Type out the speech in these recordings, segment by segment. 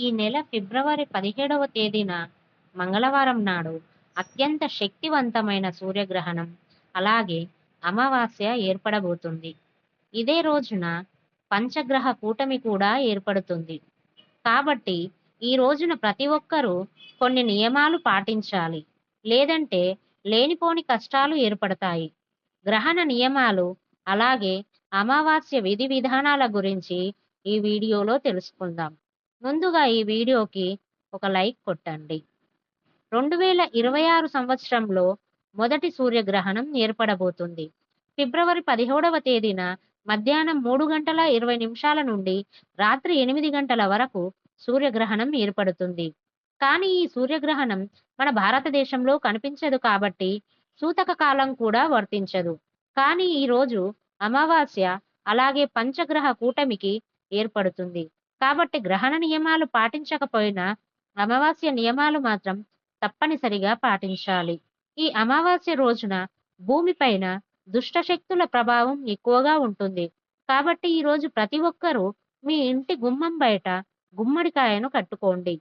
ఈ నెల ఫిబ్రవరి పదిహేడవ తేదీన మంగళవారం నాడు అత్యంత శక్తివంతమైన సూర్యగ్రహణం అలాగే అమావాస్య ఏర్పడబోతుంది. ఇదే రోజున పంచగ్రహ కూటమి కూడా ఏర్పడుతుంది. కాబట్టి ఈ రోజున ప్రతి ఒక్కరూ కొన్ని నియమాలు పాటించాలి. లేదంటే లేనిపోని కష్టాలు ఏర్పడతాయి. గ్రహణ నియమాలు అలాగే అమావాస్య విధి విధానాల గురించి ఈ వీడియోలో తెలుసుకుందాం. ముందుగా ఈ వీడియోకి ఒక లైక్ కొట్టండి. రెండు వేల ఇరవై ఆరు సంవత్సరంలో మొదటి సూర్యగ్రహణం ఏర్పడబోతుంది. ఫిబ్రవరి పదిహేడవ తేదీన మధ్యాహ్నం మూడు గంటల ఇరవై నిమిషాల నుండి రాత్రి ఎనిమిది గంటల వరకు సూర్యగ్రహణం ఏర్పడుతుంది. కానీ ఈ సూర్యగ్రహణం మన భారతదేశంలో కనిపించదు కాబట్టి సూతక కాలం కూడా వర్తించదు. కానీ ఈరోజు అమావాస్య అలాగే పంచగ్రహ కూటమికి ఏర్పడుతుంది. కాబట్టి గ్రహణ నియమాలు పాటించకపోయినా అమావాస్య నియమాలు మాత్రం తప్పనిసరిగా పాటించాలి. ఈ అమావాస్య రోజున భూమిపైన దుష్ట శక్తుల ప్రభావం ఎక్కువగా ఉంటుంది. కాబట్టి ఈ రోజు ప్రతి ఒక్కరూ మీ ఇంటి గుమ్మం బయట గుమ్మడికాయను కట్టుకోండి.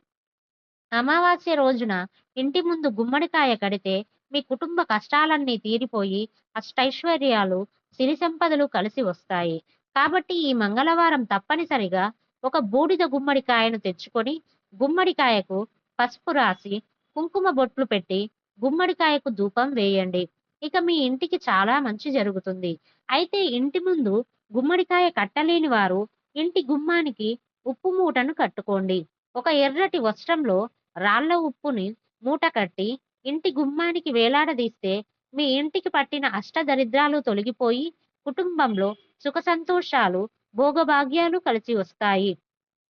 అమావాస్య రోజున ఇంటి ముందు గుమ్మడికాయ కడితే మీ కుటుంబ కష్టాలన్నీ తీరిపోయి అష్టైశ్వర్యాలు సిరి సంపదలు కలిసి వస్తాయి. కాబట్టి ఈ మంగళవారం తప్పనిసరిగా ఒక బూడిద గుమ్మడికాయను తెచ్చుకొని గుమ్మడికాయకు పసుపు రాసి కుంకుమ బొట్లు పెట్టి గుమ్మడికాయకు ధూపం వేయండి. ఇక మీ ఇంటికి చాలా మంచి జరుగుతుంది. అయితే ఇంటి ముందు గుమ్మడికాయ కట్టలేని వారు ఇంటి గుమ్మానికి ఉప్పు మూటను కట్టుకోండి. ఒక ఎర్రటి వస్త్రంలో రాళ్ళ ఉప్పుని మూట కట్టి ఇంటి గుమ్మానికి వేలాడదీస్తే మీ ఇంటికి పట్టిన అష్టదరిద్రాలు తొలగిపోయి కుటుంబంలో సుఖ సంతోషాలు భోగభాగ్యాలు కలిసి వస్తాయి.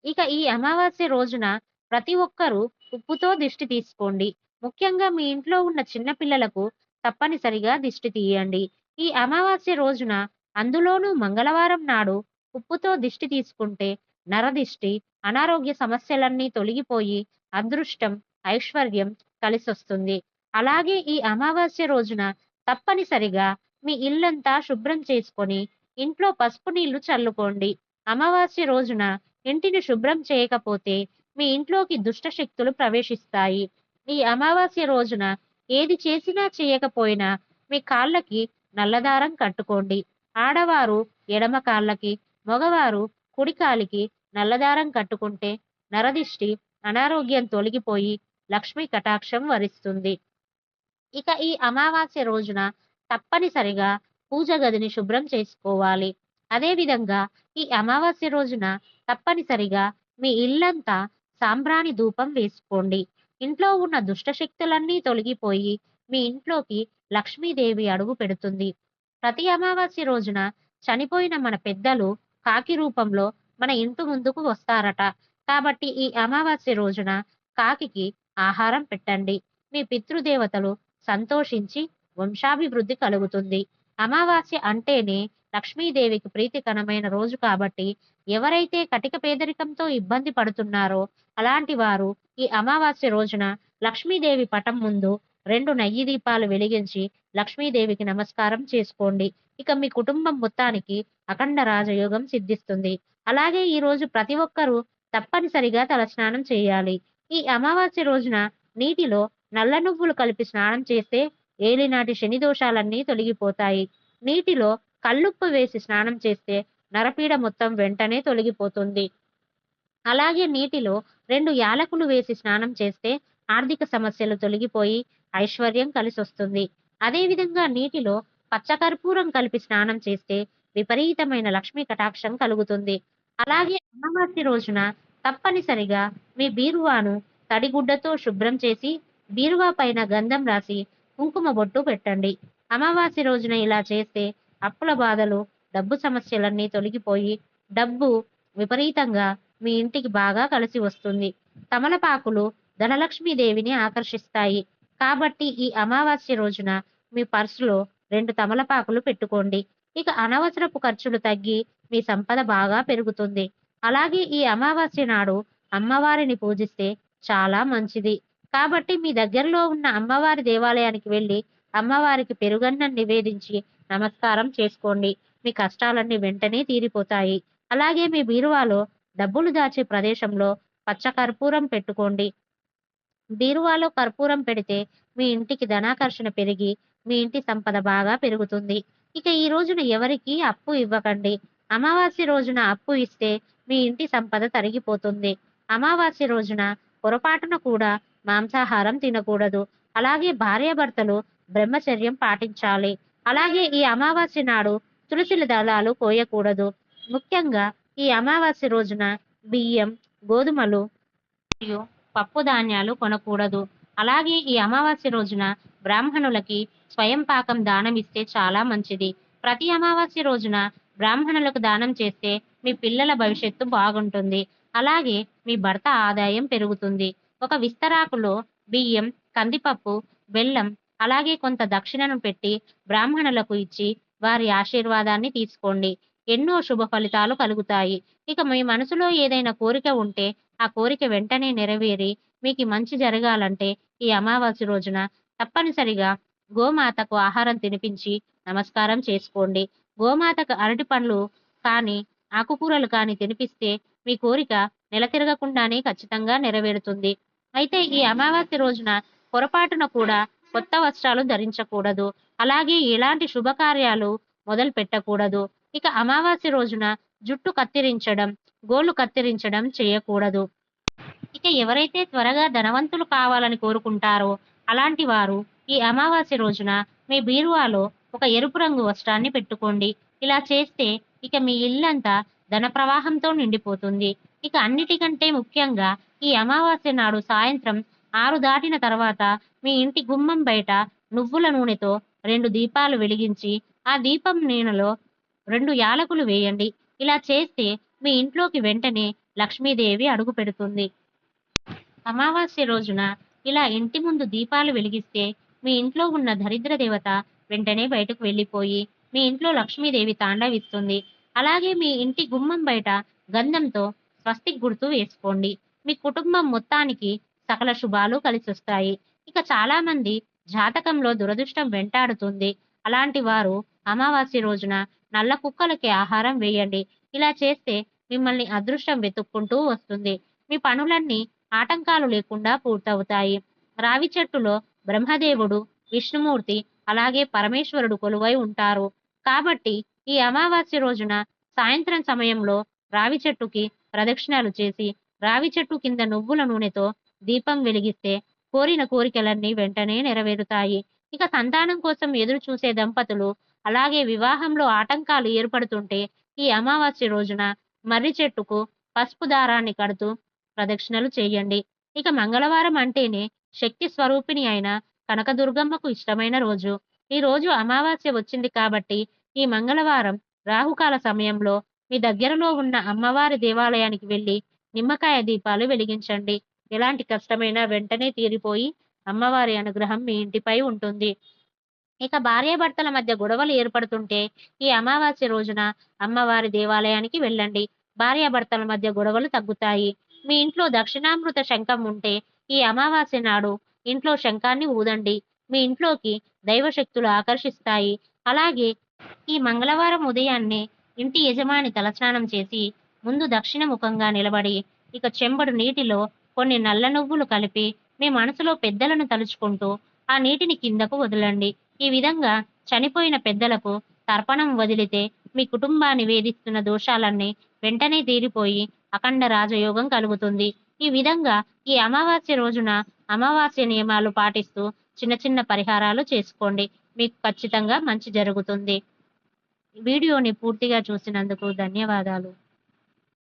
ఇక ఈ అమావాస్య రోజున ప్రతి ఒక్కరూ ఉప్పుతో దిష్టి తీసుకోండి. ముఖ్యంగా మీ ఇంట్లో ఉన్న చిన్నపిల్లలకు తప్పనిసరిగా దిష్టి తీయండి. ఈ అమావాస్య రోజున అందులోనూ మంగళవారం నాడు ఉప్పుతో దిష్టి తీసుకుంటే నరదిష్టి అనారోగ్య సమస్యలన్నీ తొలగిపోయి అదృష్టం ఐశ్వర్యం కలిసొస్తుంది. అలాగే ఈ అమావాస్య రోజున తప్పనిసరిగా మీ ఇల్లంతా శుభ్రం చేసుకొని ఇంట్లో పసుపు నీళ్ళు చల్లుకోండి. అమావాస్య రోజున ఇంటిని శుభ్రం చేయకపోతే మీ ఇంట్లోకి దుష్ట శక్తులు ప్రవేశిస్తాయి. ఈ అమావాస్య రోజున ఏది చేసినా చేయకపోయినా మీ కాళ్ళకి నల్లదారం కట్టుకోండి. ఆడవారు ఎడమ కాళ్ళకి మగవారు కుడికాలికి నల్లదారం కట్టుకుంటే నరదిష్టి అనారోగ్యం తొలగిపోయి లక్ష్మీ కటాక్షం వరిస్తుంది. ఇక ఈ అమావాస్య రోజున తప్పనిసరిగా పూజ గదిని శుభ్రం చేసుకోవాలి. అదేవిధంగా ఈ అమావాస్య రోజున తప్పనిసరిగా మీ ఇల్లంతా సాంబ్రాణి ధూపం వేసుకోండి. ఇంట్లో ఉన్న దుష్ట శక్తులన్నీ తొలగిపోయి మీ ఇంట్లోకి లక్ష్మీదేవి అడుగు పెడుతుంది. ప్రతి అమావాస్య రోజున చనిపోయిన మన పెద్దలు కాకి రూపంలో మన ఇంటి ముందుకు వస్తారట. కాబట్టి ఈ అమావాస్య రోజున కాకికి ఆహారం పెట్టండి. మీ పితృదేవతలు సంతోషించి వంశాభివృద్ధి కలుగుతుంది. అమావాస్య అంటేనే లక్ష్మీదేవికి ప్రీతికరమైన రోజు కాబట్టి ఎవరైతే కటిక పేదరికంతో ఇబ్బంది పడుతున్నారో అలాంటి వారు ఈ అమావాస్య రోజున లక్ష్మీదేవి పటం ముందు రెండు నెయ్యి దీపాలు వెలిగించి లక్ష్మీదేవికి నమస్కారం చేసుకోండి. ఇక మీ కుటుంబం మొత్తానికి అఖండ రాజయోగం సిద్ధిస్తుంది. అలాగే ఈ రోజు ప్రతి ఒక్కరూ తప్పనిసరిగా తలస్నానం చేయాలి. ఈ అమావాస్య రోజున నీటిలో నల్ల నువ్వులు కలిపి స్నానం చేస్తే ఏలినాటి శని దోషాలన్నీ తొలగిపోతాయి. నీటిలో కల్లుప్పు వేసి స్నానం చేస్తే నరపీడ మొత్తం వెంటనే తొలగిపోతుంది. అలాగే నీటిలో రెండు యాలకులు వేసి స్నానం చేస్తే ఆర్థిక సమస్యలు తొలగిపోయి ఐశ్వర్యం కలిసొస్తుంది. అదేవిధంగా నీటిలో పచ్చకర్పూరం కలిపి స్నానం చేస్తే విపరీతమైన లక్ష్మీ కటాక్షం కలుగుతుంది. అలాగే అమావాస్య రోజున తప్పనిసరిగా మీ బీరువాను తడిగుడ్డతో శుభ్రం చేసి బీరువా పైన గంధం రాసి కుంకుమ బొట్టు పెట్టండి. అమావాస్య రోజున ఇలా చేస్తే అప్పుల బాధలు డబ్బు సమస్యలన్నీ తొలగిపోయి డబ్బు విపరీతంగా మీ ఇంటికి బాగా కలిసి వస్తుంది. తమలపాకులు ధనలక్ష్మీదేవిని ఆకర్షిస్తాయి. కాబట్టి ఈ అమావాస్య రోజున మీ పర్సులో రెండు తమలపాకులు పెట్టుకోండి. ఇక అనవసరపు ఖర్చులు తగ్గి మీ సంపద బాగా పెరుగుతుంది. అలాగే ఈ అమావాస్య నాడు అమ్మవారిని పూజిస్తే చాలా మంచిది. కాబట్టి మీ దగ్గరలో ఉన్న అమ్మవారి దేవాలయానికి వెళ్ళి అమ్మవారికి పెరుగన్నం నివేదించి నమస్కారం చేసుకోండి. మీ కష్టాలన్నీ వెంటనే తీరిపోతాయి. అలాగే మీ బీరువాలో డబ్బులు దాచే ప్రదేశంలో పచ్చ కర్పూరం పెట్టుకోండి. బీరువాలో కర్పూరం పెడితే మీ ఇంటికి ధనాకర్షణ పెరిగి మీ ఇంటి సంపద బాగా పెరుగుతుంది. ఇక ఈ రోజున ఎవరికి అప్పు ఇవ్వకండి. అమావాస్య రోజున అప్పు ఇస్తే మీ ఇంటి సంపద తరిగిపోతుంది. అమావాస్య రోజున పొరపాటున కూడా మాంసాహారం తినకూడదు. అలాగే భార్యాభర్తలు బ్రహ్మచర్యం పాటించాలి. అలాగే ఈ అమావాస్య నాడు తులసిల దళాలు కోయకూడదు. ముఖ్యంగా ఈ అమావాస్య రోజున బియ్యం గోధుమలు మరియు పప్పు ధాన్యాలు కొనకూడదు. అలాగే ఈ అమావాస్య రోజున బ్రాహ్మణులకి స్వయం పాకం దానం ఇస్తే చాలా మంచిది. ప్రతి అమావాస్య రోజున బ్రాహ్మణులకు దానం చేస్తే మీ పిల్లల భవిష్యత్తు బాగుంటుంది. అలాగే మీ భర్త ఆదాయం పెరుగుతుంది. ఒక విస్తరాకులో బియ్యం కందిపప్పు బెల్లం అలాగే కొంత దక్షిణను పెట్టి బ్రాహ్మణులకు ఇచ్చి వారి ఆశీర్వాదాన్ని తీసుకోండి. ఎన్నో శుభ ఫలితాలు కలుగుతాయి. ఇక మీ మనసులో ఏదైనా కోరిక ఉంటే ఆ కోరిక వెంటనే నెరవేరి మీకు మంచి జరగాలంటే ఈ అమావాస్య రోజున తప్పనిసరిగా గోమాతకు ఆహారం తినిపించి నమస్కారం చేసుకోండి. గోమాతకు అరటి పండ్లు కానీ ఆకుకూరలు కానీ తినిపిస్తే మీ కోరిక నెల తిరగకుండానే ఖచ్చితంగా నెరవేరుతుంది. అయితే ఈ అమావాస్య రోజున పొరపాటున కూడా కొత్త వస్త్రాలు ధరించకూడదు. అలాగే ఎలాంటి శుభకార్యాలు మొదలు పెట్టకూడదు. ఇక అమావాస్య రోజున జుట్టు కత్తిరించడం గోళ్ళు కత్తిరించడం చేయకూడదు. ఇక ఎవరైతే త్వరగా ధనవంతులు కావాలని కోరుకుంటారో అలాంటి వారు ఈ అమావాస్య రోజున మీ బీరువాలో ఒక ఎరుపు రంగు వస్త్రాన్ని పెట్టుకోండి. ఇలా చేస్తే ఇక మీ ఇల్లంతా ధన ప్రవాహంతో నిండిపోతుంది. ఇక అన్నిటికంటే ముఖ్యంగా ఈ అమావాస్య నాడు సాయంత్రం ఆరు దాటిన తర్వాత మీ ఇంటి గుమ్మం బయట నువ్వుల నూనెతో రెండు దీపాలు వెలిగించి ఆ దీపం నీడలో రెండు యాలకులు వేయండి. ఇలా చేస్తే మీ ఇంట్లోకి వెంటనే లక్ష్మీదేవి అడుగు పెడుతుంది. అమావాస్య రోజున ఇలా ఇంటి ముందు దీపాలు వెలిగిస్తే మీ ఇంట్లో ఉన్న దరిద్ర దేవత వెంటనే బయటకు వెళ్ళిపోయి మీ ఇంట్లో లక్ష్మీదేవి తాండవిస్తుంది. అలాగే మీ ఇంటి గుమ్మం బయట గంధంతో స్వస్తిక్ గుర్తు వేసుకోండి. మీ కుటుంబం మొత్తానికి సకల శుభాలు కలిసొస్తాయి. ఇక చాలా మంది జాతకంలో దురదృష్టం వెంటాడుతుంది. అలాంటి వారు అమావాస్య రోజున నల్ల కుక్కలకి ఆహారం వేయండి. ఇలా చేస్తే మిమ్మల్ని అదృష్టం వెతుక్కుంటూ వస్తుంది. మీ పనులన్నీ ఆటంకాలు లేకుండా పూర్తవుతాయి. రావి చెట్టులో బ్రహ్మదేవుడు విష్ణుమూర్తి అలాగే పరమేశ్వరుడు కొలువై ఉంటారు. కాబట్టి ఈ అమావాస్య రోజున సాయంత్రం సమయంలో రావి చెట్టుకి ప్రదక్షిణాలు చేసి రావి చెట్టు కింద నువ్వుల నూనెతో దీపం వెలిగిస్తే కోరిన కోరికలన్నీ వెంటనే నెరవేరుతాయి. ఇక సంతానం కోసం ఎదురు చూసే దంపతులు అలాగే వివాహంలో ఆటంకాలు ఏర్పడుతుంటే ఈ అమావాస్య రోజున మర్రి చెట్టుకు పసుపు దారాన్ని కడుతూ ప్రదక్షిణలు చేయండి. ఇక మంగళవారం అంటేనే శక్తి స్వరూపిణి అయిన కనకదుర్గమ్మకు ఇష్టమైన రోజు. ఈ రోజు అమావాస్య వచ్చింది కాబట్టి ఈ మంగళవారం రాహుకాల సమయంలో మీ దగ్గరలో ఉన్న అమ్మవారి దేవాలయానికి వెళ్ళి నిమ్మకాయ దీపాలు వెలిగించండి. ఎలాంటి కష్టమైనా వెంటనే తీరిపోయి అమ్మవారి అనుగ్రహం మీ ఇంటిపై ఉంటుంది. ఇక భార్యాభర్తల మధ్య గొడవలు ఏర్పడుతుంటే ఈ అమావాస్య రోజున అమ్మవారి దేవాలయానికి వెళ్ళండి. భార్యాభర్తల మధ్య గొడవలు తగ్గుతాయి. మీ ఇంట్లో దక్షిణామృత శంఖం ఉంటే ఈ అమావాస్య నాడు ఇంట్లో శంఖాన్ని ఊదండి. మీ ఇంట్లోకి దైవశక్తులు ఆకర్షిస్తాయి. అలాగే ఈ మంగళవారం ఉదయాన్నే ఇంటి యజమాని తలస్నానం చేసి ముందు దక్షిణ ముఖంగా నిలబడి ఇక చెంబడు నీటిలో కొన్ని నల్ల నువ్వులు కలిపి మీ మనసులో పెద్దలను తలుచుకుంటూ ఆ నీటిని కిందకు వదలండి. ఈ విధంగా చనిపోయిన పెద్దలకు తర్పణం వదిలితే మీ కుటుంబాన్ని వేధిస్తున్న దోషాలన్నీ వెంటనే తీరిపోయి అఖండ రాజయోగం కలుగుతుంది. ఈ విధంగా ఈ అమావాస్య రోజున అమావాస్య నియమాలు పాటిస్తూ చిన్న చిన్న పరిహారాలు చేసుకోండి. మీకు ఖచ్చితంగా మంచి జరుగుతుంది. వీడియోని పూర్తిగా చూసినందుకు ధన్యవాదాలు.